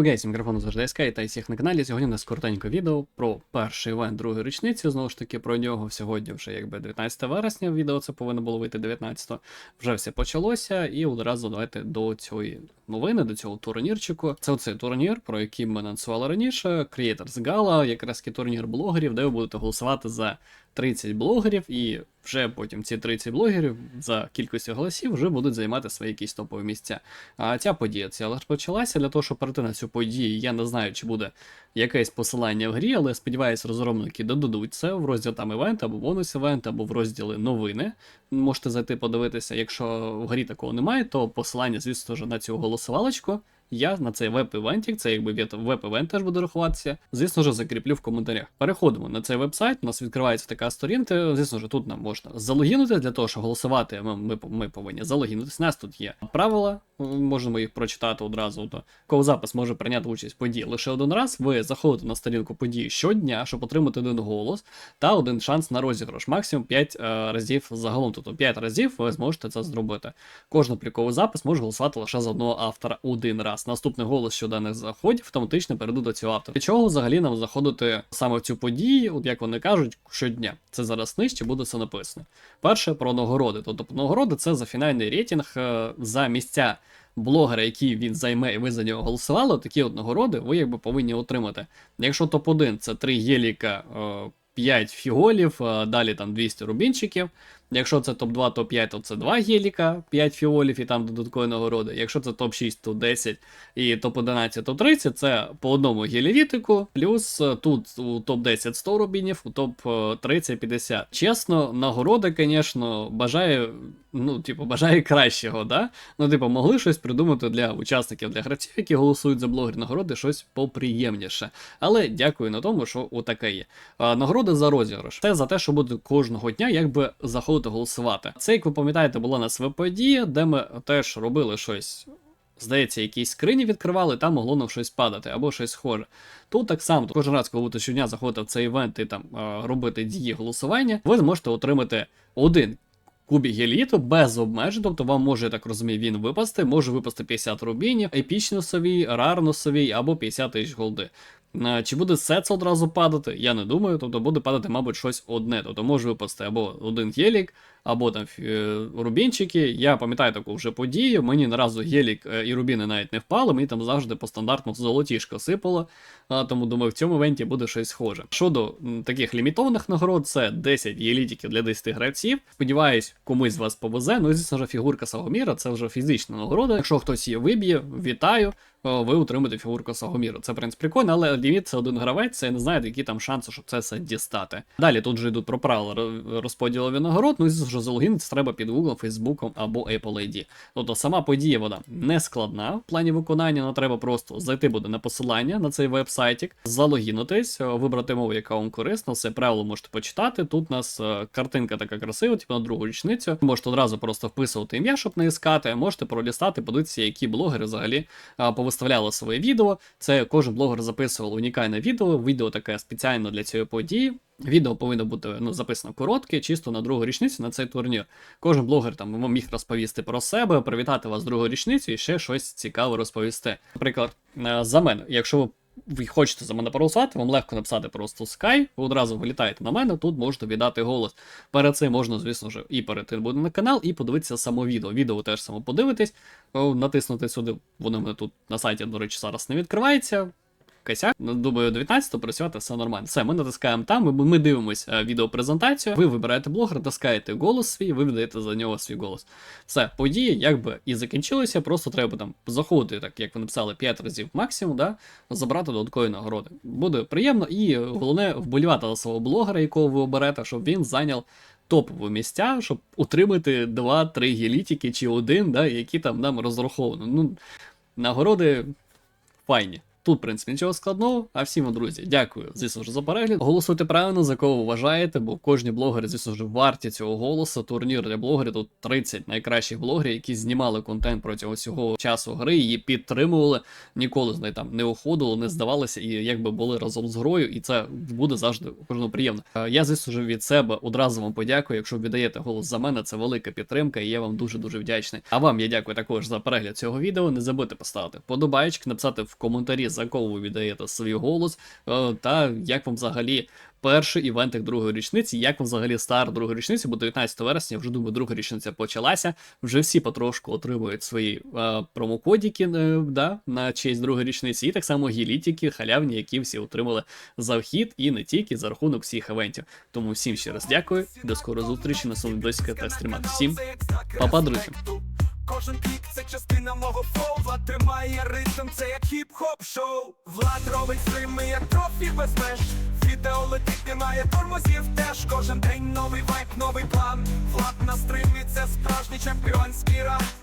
Окей, мікрофон завжди СК та всіх на каналі. Сьогодні у нас коротеньке відео про перший івент другої річниці. Знову ж таки, про нього сьогодні вже якби 19 вересня. Відео це повинно було вийти 19 Вже все почалося, і одразу давайте до цієї новини, до цього турнірчику. Це оцей турнір, про який ми анонсували раніше. Creators Gala, якраз турнір блогерів, де ви будете голосувати за 30 блогерів, і вже потім ці 30 блогерів за кількістю голосів вже будуть займати свої якісь топові місця. А ця подія ця розпочалася для того, щоб перейти на цю подію. Я не знаю, чи буде якесь посилання в грі, але сподіваюся, розробники додадуть це в розділ там івент або бонус івент, або в розділі новини. Можете зайти подивитися. Якщо в грі такого немає, то посилання, звісно ж, на цю голосувалочку. Я на цей веб-івентік, це якби веб-івент теж буде рахуватися. Звісно ж, закріплю в коментарях. Переходимо на цей веб-сайт. У нас відкривається така сторінка. Звісно ж, тут нам можна залогінути для того, щоб голосувати. Ми, ми, ми повинні залогінутися. У нас тут є правила, можемо їх прочитати одразу. То ковзапис може прийняти участь в події лише один раз. Ви заходите на сторінку події щодня, щоб отримати один голос та один шанс на розіграш. Максимум 5 е, разів загалом. Тобто 5 разів ви зможете це зробити. Кожен пліковий запис може голосувати лише за одного автора один раз. Наступний голос щоденних заходів автоматично перейду до цього автора. Для чого взагалі нам заходити саме в цю подію, от як вони кажуть, щодня. Це зараз нижче буде все написано. Перше про нагороди. Тобто нагороди це за фінальний рейтинг е, за місця. Блогера, який він займе, і ви за нього голосували, такі от нагороди ви якби повинні отримати. Якщо топ-1 це 3 геліка, е, 5 фіголів, е, далі там 200 рубінчиків. Якщо це топ-2, топ-5, то це 2 геліка, 5 фіолів і там додаткові нагороди. Якщо це топ-6, то 10 і топ-11, то 30, це по одному гелівітику, плюс е, тут у топ-10 100 рубінів, у топ-30 50. Чесно, нагороди, звісно, бажаю, ну, типу, бажаю кращого, да? Ну, типу, могли щось придумати для учасників, для гравців, які голосують за блогер нагороди, щось поприємніше. Але дякую на тому, що отаке є. Нагороди за розіграш. Це за те, що буде кожного дня, якби заходити голосувати. Це, як ви пам'ятаєте, була на СВП-подія, де ми теж робили щось. Здається, якісь скрині відкривали, там могло нам щось падати або щось схоже. Тут так само, кожен раз, коли ви щодня заходите в цей івент і там е, робити дії голосування, ви зможете отримати один кубік геліту без обмежень, тобто вам може, я так розумію, він випасти, може випасти 50 рубінів, епічносовий, рарносовий або 50 тисяч голди. Е, Чи буде все це одразу падати? Я не думаю. Тобто буде падати, мабуть, щось одне. Тобто може випасти або один гелік, або там е, рубінчики. Я пам'ятаю таку вже подію. Мені наразу гелік е, і рубіни навіть не впали, мені там завжди по стандартну золотішко сипало. Тому думаю, в цьому івенті буде щось схоже. Щодо таких лімітованих нагород, це 10 єлітиків для 10 гравців. Сподіваюсь, комусь з вас повезе. Ну звісно фігурка Сагоміра це вже фізична нагорода. Якщо хтось її виб'є, вітаю. О, Ви отримаєте фігурку Сагоміра. Це в принципі прикольно, але ліміт це один гравець, це не знаю, які там шанси, щоб це все дістати. Далі тут вже йдуть про правила ро- розподілу нагород. Ну і ж, залогінитися треба під Google, Facebook або Apple ID. Тобто сама подія вона не складна в плані виконання, але треба просто зайти буде на посилання на цей веб-сайтик, залогінитись, е, вибрати мову, яка вам корисна, все правило можете почитати. Тут у нас е, картинка така красива, типу на другу річницю. Можете одразу просто вписувати ім'я, щоб не іскати. Можете пролістати, подивитися, які блогери взагалі а, повиставляли своє відео. Це кожен блогер записував унікальне відео. Відео таке спеціально для цієї події. Відео повинно бути ну, записано коротке, чисто на другу річницю на цей турнір. Кожен блогер там міг розповісти про себе, привітати вас з другою річницю і ще щось цікаве розповісти. Наприклад, е, за мене, якщо ви. Ви хочете за мене проголосувати, вам легко написати просто Sky, ви одразу вилітаєте на мене, тут можете віддати голос. Перед цим можна, звісно ж, і перейти буде на канал, і подивитися само відео. Відео теж само подивитесь, натиснути сюди, воно мене тут на сайті, до речі, зараз не відкривається. Косяк, ну, думаю, 19 працювати все нормально. Все, ми натискаємо там, ми, ми дивимося відеопрезентацію. Ви вибираєте блогера, натискаєте голос свій, ви віддаєте за нього свій голос. Все, події якби і закінчилися, просто треба там заходити, так як ви написали, 5 разів максимум, да, забрати додаткові нагороди. Буде приємно і головне вболівати за свого блогера, якого ви оберете, щоб він зайняв топові місця, щоб утримати 2-3 гелітики чи один, да, які там нам розраховано. Ну, нагороди файні. Тут, в принципі, нічого складного. А всім друзі, дякую, звісно ж, за перегляд. Голосуйте правильно, за кого вважаєте, бо кожні блогери, звісно ж, варті цього голосу. Турнір для блогерів тут 30 найкращих блогерів, які знімали контент протягом всього часу гри, її підтримували, ніколи з неї там не уходили, не здавалися і якби були разом з грою, і це буде завжди кожному приємно. Е, Я, звісно ж, від себе одразу вам подякую. Якщо віддаєте голос за мене, це велика підтримка, і я вам дуже дуже вдячний. А вам я дякую також за перегляд цього відео. Не забудьте поставити подобайчик, написати в коментарі, за кого ви віддаєте свій голос, е, та як вам взагалі. Перший івентик другої річниці, як вам взагалі старт другої річниці, бо 19 вересня, вже думаю, друга річниця почалася. Вже всі потрошку отримують свої е, промокодики е, да, на честь другої річниці, і так само гілітики, халявні, які всі отримали за вхід і не тільки за рахунок всіх івентів. Тому всім ще раз дякую. До скорої зустрічі на близько та стрімати. Всім па-па, друзі. Кожен пік це частина мого флоу. Влад тримає ритм, це як хіп-хоп шоу. Влад робить стрими, як трофі без меж. Відео летить, немає тормозів теж Кожен день новий вайп, новий план. Влад на стримі, це справжній чемпіонський раунд